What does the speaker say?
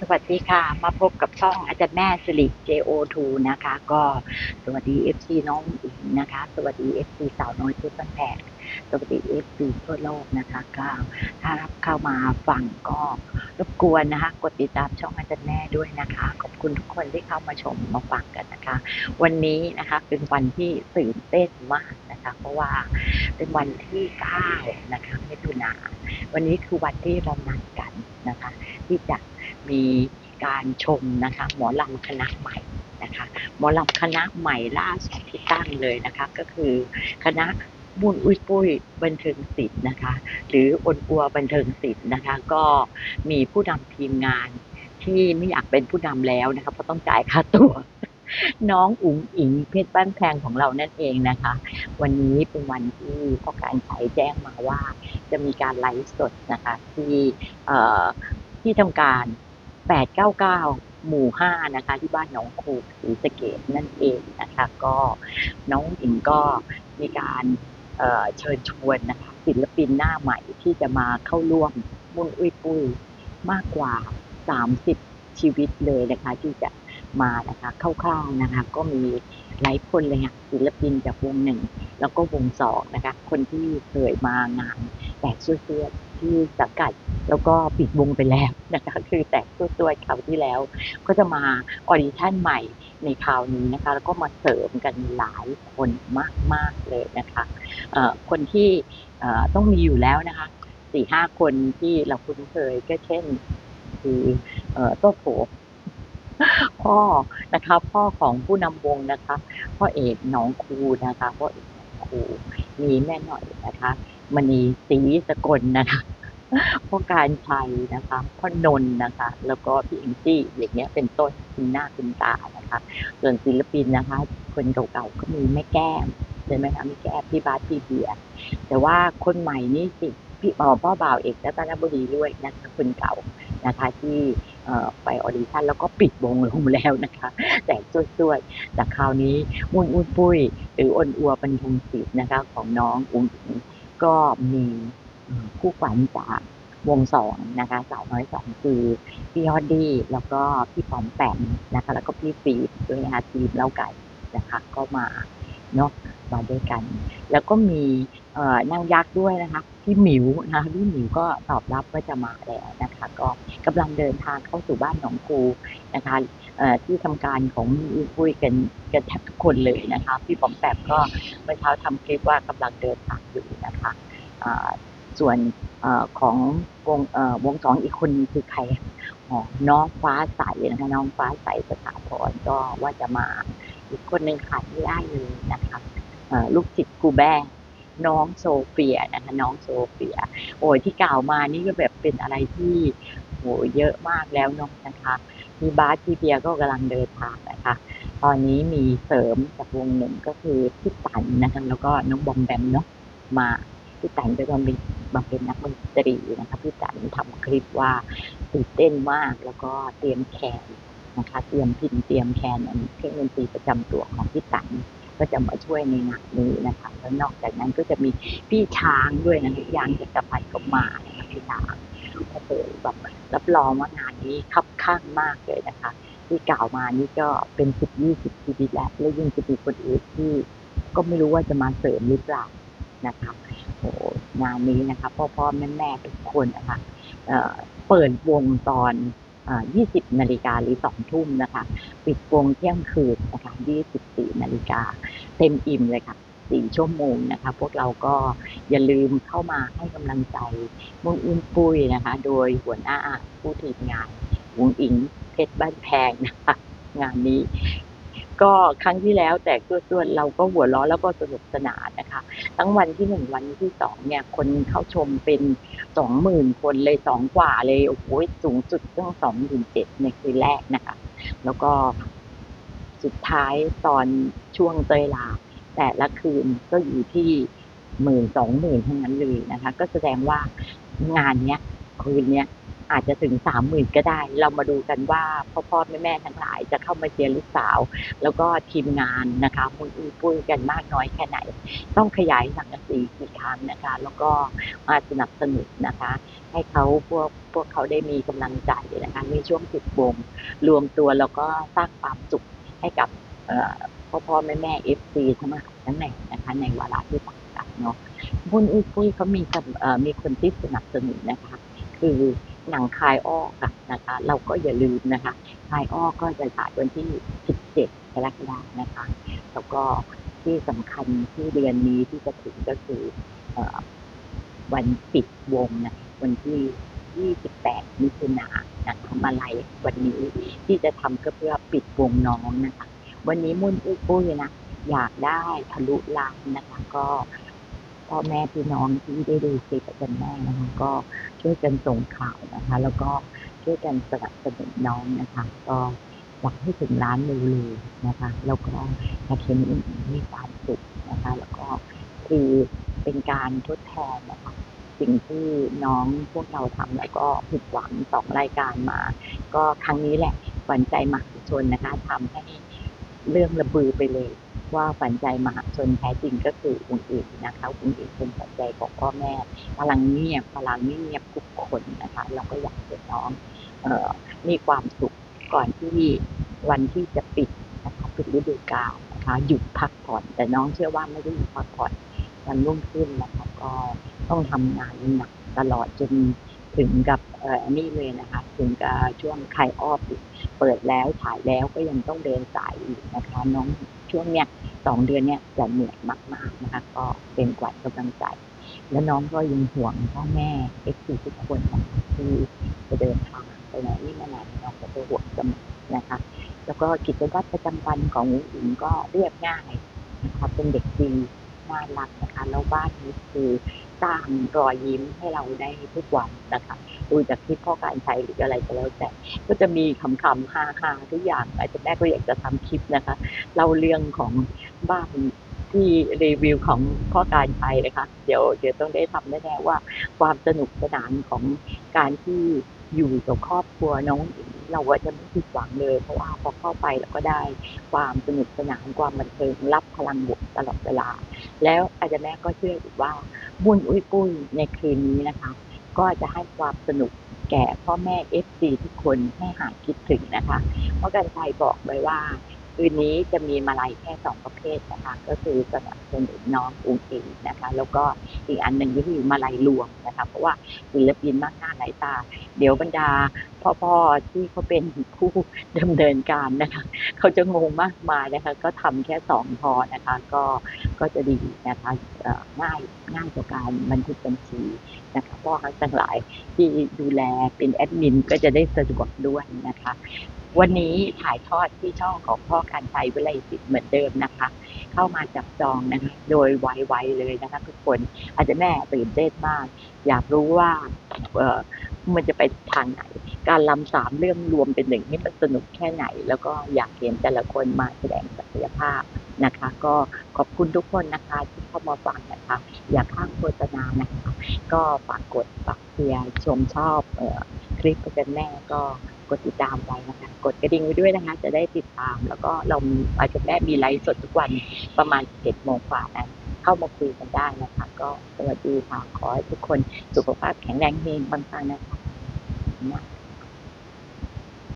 สวัสดีค่ะ มาพบกับช่องอาจารย์แม่สิริ JO2 นะคะ ก็สวัสดี FC น้องอิงนะคะ สวัสดี FC สาวน้อยทุกบ้านแพงสวัสดี FC ทั่วโลกนะคะก็ถ้ารับเข้ามาฟังก็รบกวนนะคะ กดติดตามช่องอาจารย์แม่ด้วยนะคะ ขอบคุณทุกคนที่เข้ามาชมมาฟังกันนะคะ วันนี้นะคะเป็นวันที่ตื่นเต้นมากนะคะ เพราะว่าเป็นวันที่9นะคะมิถุนาวันนี้คือวันที่เรานัดกันนะคะ ที่จะ มีการชมนะคะ หมอลำคณะใหม่นะคะ หมอลำคณะใหม่ล่าสุดที่ตั้งเลยนะคะ ก็คือคณะบุญอุ้ยปุ้ยบันเทิงศิลป์นะคะ หรืออนอัวบันเทิงศิลป์นะคะ ก็มีผู้นำทีมงานที่ไม่อยากเป็นผู้นำแล้วนะคะเพราะต้องจ่ายค่าตัวน้องอุ๋งอิงเพชรบ้านแพงของเรานั่นเองนะคะ วันนี้เป็นวันที่พ่อการชัยแจ้งมาว่า จะมีการไลฟ์สดนะคะที่ที่ทำการ 899 หมู่ 5 นะคะ ที่บ้านหนองคูศรีสะเกดนั่นเองนะคะ ก็น้องหญิงก็มีการเเชิญชวนนะคะศิลปินหน้าใหม่ที่จะมาเข้าร่วมมุนอุ้ยปุ้ยมากกว่า 30 ชีวิตเลยนะคะที่จะมานะคะคร่าวๆนะคะก็มีหลายคนเลยค่ะศิลปินจากวงหนึ่ง แล้วก็วงสองนะคะ คนที่เคยมางานแตกเสื้อๆที่สังกัด แล้วก็ปิดวงไปแล้วนะคะ คือแตกตัวตัวคราวที่แล้ว ก็จะมาออดิชั่นใหม่ในคราวนี้นะคะ แล้วก็มาเสริมกันหลายคนมาก ๆ เลยนะคะคนที่ต้องมีอยู่แล้วนะคะสี่ห้าคนที่เราคุ้นเคยก็เช่น คือโต้โผพ่อนะคะ พ่อของผู้นำวงนะคะ พ่อเอกหนองครูนะคะพ่อเอกหนองคูมีแม่หน่อยนะคะมณีศรีสกลนะคะ พ่อการชัยนะคะพ่อนนนะคะ แล้วก็พี่เอิงจี้อย่างเงี้ยเป็นต้นคุณหน้าคุณตานะคะ ส่วนศิลปินนะคะ คนเก่าๆก็มีแม่แก้มใช่ไหมคะแม่แก้มพี่บาสพี่เบียร์แต่ว่าคนใหม่นี่สิพี่อ๋อพ่อบ่าวเอกรัตนบุรีด้วยนะคะคนเก่านะคะที่ไปออดิชั่นแล้วก็ปิดวงลงแล้วนะคะ แต่ช่วยๆแต่คราวนี้มุนอุ้นปุ้ย หรืออ้นอัวบรรทงศิษย์นะคะ ของน้องอุ้งก็มี คู่ขวัญจากวงสองนะคะสาวน้อยสองคือพี่ฮอดดี้แล้วก็พี่ปอมแปมนะคะ แล้วก็พี่ฟีดด้วยนะคะทีมเล่าไก่นะคะก็มาเนาะมาด้วยกัน แล้วก็มีเอ่อนางยักษ์ด้วยนะคะพี่หมิวนะคะพี่หมิวก็ตอบรับว่าจะมาแล้วนะคะ ก็กำลังเดินทางเข้าสู่บ้านหนองคูนะคะเอ่อที่ทำการของคุยกันกันแทบทุกคนเลยนะคะ พี่ปอมแปมก็เมื่อเช้าทำคลิปว่ากำลังเดินทางอยู่นะคะอ่า ส่วนอของวงอวงสองอีกคนคือใครน้องฟ้าใสนะคะน้องฟ้าใสสถาพรก็ว่าจะมาอีกคนหนึ่งขาดไม่ได้เลยนะคะลูกศิษย์ครูแบ้น้องโซเฟียนะคะน้องโซเฟีย โอ้ยที่กล่าวมานี่ก็แบบเป็นอะไรที่โหเยอะมากแล้วเน้องนะคะมีบาสพี่เบียก็กำลังเดินทางนะคะ ตอนนี้มีเสริมจากวงหนึ่งก็คือพี่ตันนะคะแล้วก็น้องบอมแบมเนาะมา พี่ตันก็จะมีมาเป็นนักดนตรีนะคะพี่ตันทำคลิปว่าตื่นเต้นมากแล้วก็เตรียมแคนนะคะเตรียมพินเตรียมแคนอันเครื่องดนตรีประจำตัวของพี่ตันก็จะมาช่วยในงานนี้นะคะแล้วนอกจากนั้นก็จะมีพี่ช้างด้วยนะยางจักรพันธ์ก็มานะคะพี่ช้างโอ้โหแบบรับรองว่างานนี้คับข้างมากเลยนะคะ ที่กล่าวมานี่ก็เป็นสิบยี่สิบชีวิตแล้วแล้วยิ่งจะมีคนอื่นที่ ก็ไม่รู้ว่าจะมาเสริมหรือเปล่า นะคะโอ้งานนี้นะคะพ่อพ่อแม่แม่ทุกคนนะคะเปิดวงตอนยี่สิบนาฬิกาหรือสองทุ่มนะคะ ปิดวงเที่ยงคืนนะคะยี่สิบสี่นาฬิกาเต็มอิ่มเลยค่ะสี่ชั่วโมงนะคะ พวกเราก็อย่าลืมเข้ามาให้กำลังใจมุ้งอุ้นปุ้ยนะคะ โดยหัวหน้าผู้ทีมงานวงอิงเพชรบ้านแพงนะคะ งานนี้ ก็ครั้งที่แล้วแต่ตัวๆเราก็หัวเราะแล้วก็สนุกสนานนะคะ ทั้งวันที่หนึ่งวันที่สองเนี่ย คนเข้าชมเป็นสองหมื่นคนเลยสองกว่าเลยโอ้โหสูงสุดตั้งสองหมื่นเจ็ดในคืนแรกนะคะ แล้วก็สุดท้ายตอนช่วงเตยลา แต่ละคืนก็อยู่ที่หมื่นสองหมื่นทั้งนั้นเลยนะคะ ก็แสดงว่างานเนี้ยคืนเนี้ย อาจจะถึงสามหมื่นก็ได้ เรามาดูกันว่าพ่อพ่อแม่แม่ทั้งหลายจะเข้ามาเชียร์ลูกสาว แล้วก็ทีมงานนะคะมุนอุ้ยปุ้ยกันมากน้อยแค่ไหน ต้องขยายสังกะสีกี่ครั้งนะคะ แล้วก็มาสนับสนุนนะคะ ให้เขาพวกพวกเขาได้มีกำลังใจนะคะในช่วงสิบวงรวมตัวแล้วก็สร้างความสุขให้กับพ่อพ่อแม่แม่เอฟซีทั้งหลายทั้งแหล่งนะคะ ในวาระที่ต่างกันเนาะมุนอุ้ยปุ้ยเขามีมีคนที่สนับสนุนนะคะ คือหนังคายอ้อค่ะนะคะ เราก็อย่าลืมนะคะ คายอ้อก็จะฉายวันที่ 17กรกฎาคมนะคะ แล้วก็ที่สำคัญที่เดือนนี้ที่จะถึงก็คืออวันปิดวงนะวันที่ 28 มิถุนายนนะคะมาลัยวันนี้ที่จะทำก็เพื่อปิดวงน้องนะคะ วันนี้มุ่นอุ้ยปุ้ยนะอยากได้ทะลุล้านนะคะ ก็ พ่อแม่พี่น้องที่ได้ดูคลิปอาจารย์แม่นะคะก็ช่วยกันส่งข่าวนะคะ แล้วก็ช่วยกันสนับสนุนน้องนะคะ ก็อยากให้ถึงล้านเร็วๆนะคะ แล้วก็อยากเห็นอุ้งอิงมีความสุขนะคะ แล้วก็คือเป็นการทดแทนนะคะสิ่งที่น้องพวกเราทำแล้วก็ผิดหวังสองรายการมา ก็ครั้งนี้แหละฝันใจมหาชนนะคะทำให้เรื่องระบือไปเลย ว่าฝันใจมหาชนแท้จริงก็คืออุ้งอิงนะคะอุ้งอิงเป็นฝันใจของพ่อแม่ พลังเงียบพลังเงียบทุกคนนะคะ เราก็อยากเห็นน้องเออมีความสุขก่อนที่วันที่จะปิดนะคะปิดฤดูกาลนะคะหยุดพักผ่อน แต่น้องเชื่อว่าไม่ได้หยุดพักผ่อนวันรุ่งขึ้นนะคะก็ต้องทำงานหนักตลอดจนถึงกับเอ่อนี่เลยนะคะถึงกับช่วงไคออฟเปิดแล้วฉายแล้วก็ยังต้องเดินสายอีกนะคะ น้อง ช่วงเนี้ยสองเดือนเนี้ยจะเหนื่อยมากๆนะคะ ก็เป็นกวัดกำลังใจ แล้วน้องก็ยังห่วงพ่อแม่เอ็กซ์ทุกคนนะคะที่จะเดินทางไปไหนนี่มาไหนน้องก็จะห่วงเสมอนะคะ แล้วก็กิจวัตรประจำวันของอุ๋งอิงก็เรียบง่ายนะคะเป็นเด็กดีน่ารักนะคะแล้วบ้านนี้คือ สร้างรอยยิ้มให้เราได้ทุกวันนะคะดูจากคลิปพ่อการใช้หรืออะไรก็แล้วแต่ ก็จะมีคำคำฮาฮาทุกอย่างอาจจะแม่ก็อยากจะทำคลิปนะคะเล่าเรื่องของบ้านที่รีวิวของพ่อการใช้นะคะ เดี๋ยวเดี๋ยวต้องได้ทำแน่ๆว่า ความสนุกสนานของการที่อยู่กับครอบครัวน้องอิง เราก็จะไม่ผิดหวังเลย เพราะว่าพอเข้าไปเราก็ได้ความสนุกสนานความบันเทิงรับพลังบวกตลอดเวลา แล้วอาจารย์แม่ก็เชื่ออีกว่าบุญอุ้ยปุ้ยในคืนนี้นะคะ ก็จะให้ความสนุกแก่พ่อแม่เอฟซีทุกคนให้หายคิดถึงนะคะ เพราะกันชัยบอกไว้ว่าคืนนี้จะมีมาลัยแค่สองประเภทนะคะ ก็คือสนับสนุนน้องอุ้งอิงนะคะ แล้วก็อีกอันหนึ่งก็คือมาลัยรวมนะคะ เพราะว่าศิลปินมากหน้าหลายตา เดี๋ยวบรรดาพ่อๆที่เขาเป็นผู้ดำเนินการนะคะเขาจะงงมากมายนะคะ ก็ทำแค่สองพอนะคะ ก็ก็จะดีนะคะง่ายง่ายต่อการบันทึกบัญชีนะคะพ่อค้าทั้งหลายที่ดูแลเป็นแอดมินก็จะได้สะดวกด้วยนะคะ วันนี้ถ่ายทอดที่ช่องของพ่อการชัยวิไลศิษย์เหมือนเดิมนะคะ เข้ามาจับจองนะคะโดยไวๆเลยนะคะทุกคนอาจจะแม่ตื่นเต้นมาก อยากรู้ว่าเออมันจะไปทางไหน การลำสามเรื่องรวมเป็นหนึ่งนี่มันสนุกแค่ไหน แล้วก็อยากเห็นแต่ละคนมาแสดงศักยภาพนะคะ ก็ขอบคุณทุกคนนะคะที่เข้ามาฟังนะคะ อยากข้างโฆษณานะคะ ก็ฝากกดฝากเชียร์ชมชอบออคลิปอาจารย์แม่ก็กดติดตามไว้นะคะ กดกระดิ่งไว้ด้วยนะคะ จะได้ติดตาม แล้วก็เราอาจารย์แม่มีไลฟ์สดทุกวันประมาณเจ็ดโมงกว่านั้นเข้ามาคุยกันได้นะคะ ก็สวัสดีค่ะ ขอให้ทุกคนสุขภาพแข็งแรงเฮงบางๆนะคะ Mwah.